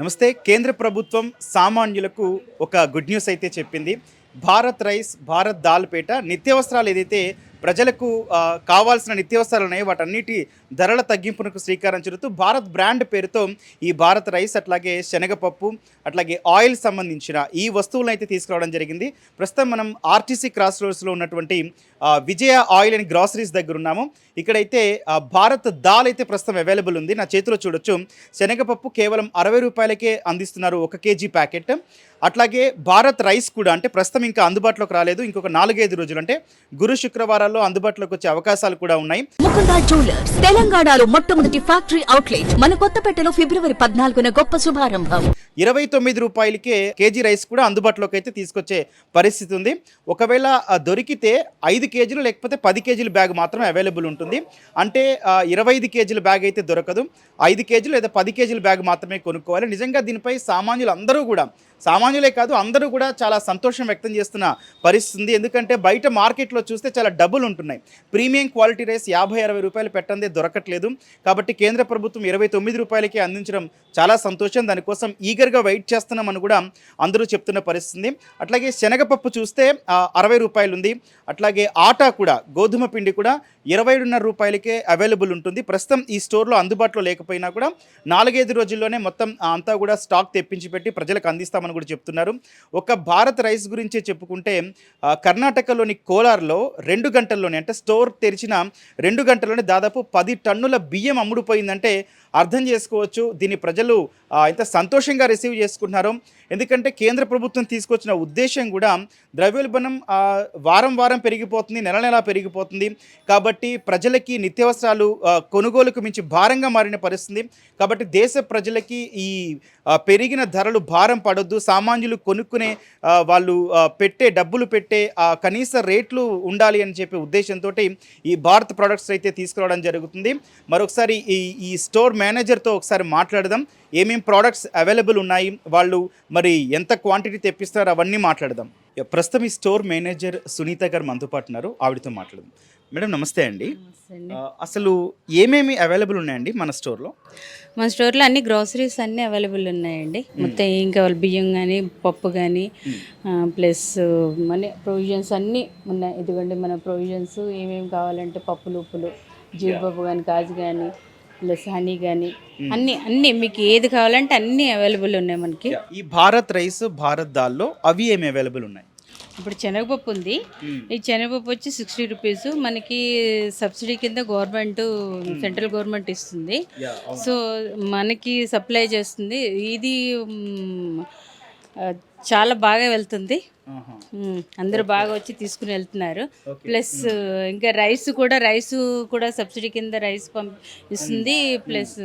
నమస్తే. కేంద్ర ప్రభుత్వం సామాన్యులకు ఒక గుడ్ న్యూస్ అయితే చెప్పింది. భారత్ రైస్ భారత్ దాల్ పేట నిత్యావసరాలు ఏదైతే ప్రజలకు కావాల్సిన నిత్యావసరాలు ఉన్నాయి. వాటన్నిటి ధరల తగ్గింపునకు శ్రీకారం చుడుతూ భారత్ బ్రాండ్ పేరుతో ఈ భారత్ రైస్ అట్లాగే శనగపప్పు అట్లాగే ఆయిల్ సంబంధించిన ఈ వస్తువులను అయితే తీసుకురావడం జరిగింది. ప్రస్తుతం మనం ఆర్టీసీ క్రాస్ రోడ్స్లో ఉన్నటువంటి విజయ ఆయిల్ అండ్ గ్రాసరీస్ దగ్గర ఉన్నాము. ఇక్కడైతే భారత్ దాల్ అయితే ప్రస్తుతం అవైలబుల్ ఉంది. నా చేతిలో చూడొచ్చు. శనగపప్పు కేవలం అరవై రూపాయలకే అందిస్తున్నారు ఒక కేజీ ప్యాకెట్. అట్లాగే భారత్ రైస్ కూడా అంటే ప్రస్తుతం ఇంకా అందుబాటులోకి రాలేదు. ఇంకొక నాలుగైదు రోజులు అంటే గురు శుక్రవారాల్లో అందుబాటులోకి వచ్చే అవకాశాలు కూడా ఉన్నాయి. ముకుందా జ్యువెలర్స్ తెలంగాణలో మొట్టమొదటి ఫ్యాక్టరీ అవుట్లెట్ మన కొత్తపేటలో ఫిబ్రవరి పద్నాలుగున గొప్ప శుభారంభం. ఇరవై తొమ్మిది రూపాయలకే కేజీ రైస్ కూడా అందుబాటులోకి అయితే తీసుకొచ్చే పరిస్థితి ఉంది. ఒకవేళ దొరికితే ఐదు కేజీలు లేకపోతే పది కేజీల బ్యాగ్ మాత్రమే అవైలబుల్ ఉంటుంది. అంటే ఇరవై ఐదు కేజీల బ్యాగ్ అయితే దొరకదు. ఐదు కేజీలు లేదా పది కేజీల బ్యాగ్ మాత్రమే కొనుక్కోవాలి. నిజంగా దీనిపై సామాన్యులు అందరూ కూడా సామాన్యులే కాదు అందరూ కూడా చాలా సంతోషం వ్యక్తం చేస్తున్న పరిస్థితి ఉంది. ఎందుకంటే బయట మార్కెట్లో చూస్తే చాలా డబ్బులు ఉంటున్నాయి. ప్రీమియం క్వాలిటీ రైస్ యాభై అరవై రూపాయలు పెట్టందే దొరకట్లేదు. కాబట్టి కేంద్ర ప్రభుత్వం ఇరవై తొమ్మిది రూపాయలకి అందించడం చాలా సంతోషం. దానికోసం ఈగర్గా వెయిట్ చేస్తున్నామని కూడా అందరూ చెప్తున్న పరిస్థితి అట్లాగే శనగపప్పు చూస్తే అరవై రూపాయలు ఉంది అట్లాగే ఆటా కూడా గోధుమ పిండి కూడా ఇరవై ఏడున్నర రూపాయలకే అవైలబుల్ ఉంటుంది. ప్రస్తుతం ఈ స్టోర్లో అందుబాటులో లేకపోయినా కూడా నాలుగైదు రోజుల్లోనే మొత్తం అంతా కూడా స్టాక్ తెప్పించి పెట్టి ప్రజలకు అందిస్తామని కూడా చెప్తున్నారు. ఒక భారత్ రైస్ గురించే చెప్పుకుంటే కర్ణాటకలోని కోలార్లో రెండు గంటల్లోనే అంటే స్టోర్ తెరిచిన రెండు గంటల్లోనే దాదాపు పది టన్నుల బియ్యం అమ్ముడుపోయిందంటే అర్థం చేసుకోవచ్చు. దీన్ని ప్రజలు ఆ, ఎంత సంతోషంగా రిసీవ్ చేసుకుంటున్నారో. ఎందుకంటే కేంద్ర ప్రభుత్వం తీసుకొచ్చిన ఉద్దేశం కూడా ద్రవ్యోల్బణం వారం వారం పెరిగిపోతుంది నెల నెల పెరిగిపోతుంది. కాబట్టి ప్రజలకి నిత్యావసరాలు కొనుగోలుకు మించి భారంగా మారిన పరిస్థితి. కాబట్టి దేశ ప్రజలకి ఈ పెరిగిన ధరలు భారం పడొద్దు. సామాన్యులు కొనుక్కునే వాళ్ళు పెట్టే డబ్బులు పెట్టే కనీస రేట్లు ఉండాలి అని చెప్పే ఉద్దేశంతో ఈ భారత్ ప్రొడక్ట్స్ అయితే తీసుకురావడం జరుగుతుంది. మరొకసారి ఈ ఈ స్టోర్ మేనేజర్తో ఒకసారి మాట్లాడదాం. ఏమేం ప్రోడక్ట్స్ అవైలబుల్ ఉన్నాయి? వాళ్ళు మరి ఎంత క్వాంటిటీ తెప్పిస్తారో అవన్నీ మాట్లాడదాం. ప్రస్తుతం ఈ స్టోర్ మేనేజర్ సునీత గారు మనతో పాటు ఉన్నారు. ఆవిడతో మాట్లాడదాం. మేడం నమస్తే అండి. అసలు ఏమేమి అవైలబుల్ ఉన్నాయండి మన స్టోర్లో మన స్టోర్లో అన్ని గ్రోసరీస్ అన్నీ అవైలబుల్ ఉన్నాయండి. మొత్తం ఏం కావాలి? బియ్యం కానీ పప్పు కానీ ప్లస్ మన ప్రొవిజన్స్ అన్నీ ఉన్నాయి. ఇదిగోండి మన ప్రొవిజన్స్ ఏమేమి కావాలంటే పప్పులు ఉప్పులు జీడిపప్పు కానీ కాజు కానీ ప్లస్ హనీ కానీ అన్నీ అన్నీ మీకు ఏది కావాలంటే అన్నీ అవైలబుల్ ఉన్నాయి మనకి. ఈ భారత్ రైస్ భారత్ దాల్లో అవి ఏమి అవైలబుల్ ఉన్నాయి? ఇప్పుడు శనగపప్పు ఉంది. ఈ శనగపప్పు వచ్చి సిక్స్టీ రూపీస్ మనకి సబ్సిడీ కింద గవర్నమెంట్ సెంట్రల్ గవర్నమెంట్ ఇస్తుంది. సో మనకి సప్లై చేస్తుంది. ఇది చాలా బాగా వెళ్తుంది. అందరూ బాగా వచ్చి తీసుకుని వెళ్తున్నారు. ప్లస్ ఇంకా రైస్ కూడా రైస్ కూడా సబ్సిడీ కింద రైస్ పంప్ ఇస్తుంది. ప్లస్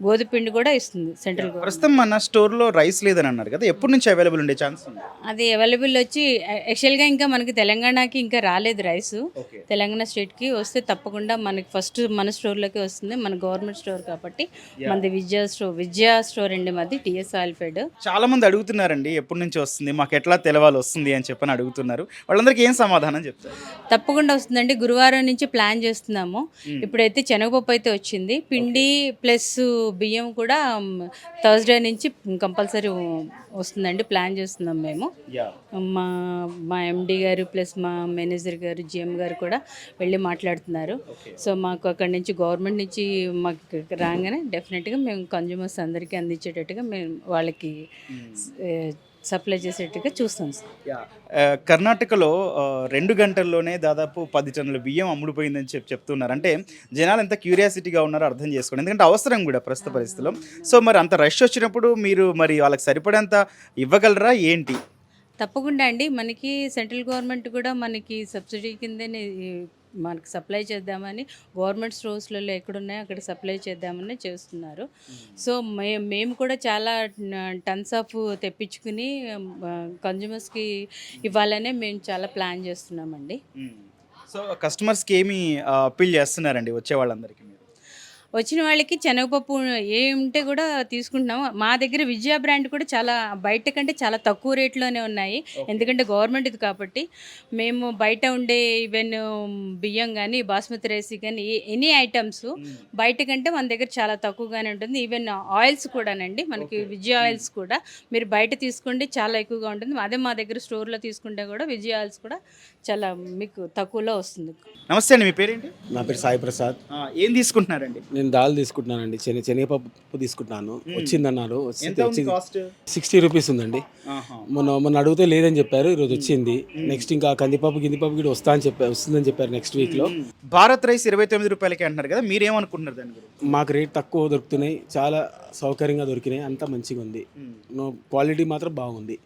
గోధుమ పిండి కూడా ఇస్తుంది సెంట్రల్ ప్రస్తుతం మన స్టోర్లో రైస్ లేదని అన్నారు కదా ఎప్పటి నుంచి అవైలబుల్ ఉండే ఛాన్స్ ఉంది? అది అవైలబుల్ వచ్చి యాక్చువల్గా ఇంకా మనకి తెలంగాణకి ఇంకా రాలేదు రైస్. తెలంగాణ స్టేట్కి వస్తే తప్పకుండా మనకి ఫస్ట్ మన స్టోర్లోకి వస్తుంది మన గవర్నమెంట్ స్టోర్ కాబట్టి. మనది విజయ స్టోర్ విజయ స్టోర్ అండి మాది టిఎస్ ఆల్ఫెడ్ చాలా మంది అడుగుతున్నారండి ఎప్పటి నుంచి వస్తుంది మాకు ఎట్లా తెలవాలి వస్తుంది అని చెప్పని అడుగుతున్నారు. వాళ్ళందరికీ ఏం సమాధానం చెప్తారు? తప్పకుండా వస్తుందండి గురువారం నుంచి ప్లాన్ చేస్తున్నాము. ఇప్పుడైతే శనగపప్పు అయితే వచ్చింది. పిండి ప్లస్ బియ్యం కూడా థర్స్డే నుంచి కంపల్సరీ వస్తుందండి ప్లాన్ చేస్తున్నాం మేము. మా మా ఎండి గారు ప్లస్ మా మేనేజర్ గారు జిఎం గారు కూడా వెళ్ళి మాట్లాడుతున్నారు. సో మాకు అక్కడి నుంచి గవర్నమెంట్ నుంచి మాకు రాగానే డెఫినెట్గా మేము కన్జ్యూమర్స్ అందరికీ అందించేటట్టుగా మేము వాళ్ళకి సప్లై చేసేట్టుగా చూస్తాం సార్. కర్ణాటకలో రెండు గంటల్లోనే దాదాపు పది టన్నుల బియ్యం అమ్ముడుపోయిందని చెప్పి చెప్తున్నారు. అంటే జనాలు ఎంత క్యూరియాసిటీగా ఉన్నారో అర్థం చేసుకోండి. ఎందుకంటే అవసరం కూడా ప్రస్తుత పరిస్థితిలో. సో మరి అంత రష్ వచ్చినప్పుడు మీరు మరి వాళ్ళకి సరిపడేంత ఇవ్వగలరా? ఏంటి? తప్పకుండా అండి. మనకి సెంట్రల్ గవర్నమెంట్ కూడా మనకి సబ్సిడీ కిందనే మనకి సప్లై చేద్దామని గవర్నమెంట్ స్టోర్స్లలో ఎక్కడున్నాయో అక్కడ సప్లై చేద్దామని చేస్తున్నారు. సో మే మేము కూడా చాలా టన్స్ ఆఫ్ తెప్పించుకుని కన్జ్యూమర్స్కి ఇవ్వాలనే మేము చాలా ప్లాన్ చేస్తున్నామండి. సో కస్టమర్స్కి ఏమి అప్పీల్ చేస్తున్నారండి వచ్చే వాళ్ళందరికీ మీరు? వచ్చిన వాళ్ళకి శనగపప్పు ఏ ఉంటే కూడా తీసుకుంటున్నాం మా దగ్గర విజయ బ్రాండ్ కూడా చాలా బయట కంటే చాలా తక్కువ రేట్లోనే ఉన్నాయి. ఎందుకంటే గవర్నమెంట్ ఇది కాబట్టి మేము బయట ఉండే ఈవెన్ బియ్యం కానీ బాస్మతి రైస్ కానీ ఎనీ ఐటమ్స్ బయట కంటే మన దగ్గర చాలా తక్కువగానే ఉంటుంది. ఈవెన్ ఆయిల్స్ కూడానండి. మనకి విజయ ఆయిల్స్ కూడా మీరు బయట తీసుకోండి చాలా ఎక్కువగా ఉంటుంది. అదే మా దగ్గర స్టోర్లో తీసుకుంటే కూడా విజయ ఆయిల్స్ కూడా చాలా మీకు తక్కువలో వస్తుంది. నమస్తే అండి మీ పేరేంటి? నా పేరు సాయి ప్రసాద్. ఆ, ఏం తీసుకుంటున్నారండి? నేను దాల్ తీసుకుంటున్నానండి. శని శనగపప్పు తీసుకుంటున్నాను. వచ్చిందన్నారు. కాస్ట్? సిక్స్టీ రూపీస్ ఉందండి. మొన్న మొన్న అడిగితే లేదని చెప్పారు ఈరోజు వచ్చింది. నెక్స్ట్ ఇంకా కందిపప్పు గిందిపప్పు కూడా వస్తా అని చెప్పారు వస్తుందని చెప్పారు నెక్స్ట్ వీక్లో భారత్ రైస్ ఇరవై తొమ్మిది రూపాయలకి అంటున్నారు కదా మీరేమనుకుంటున్నారు దాని గురించి? మాకు రేట్ తక్కువ దొరుకుతున్నాయి చాలా సౌకర్యంగా దొరికినాయి అంతా మంచిగా ఉంది క్వాలిటీ మాత్రం బాగుంది.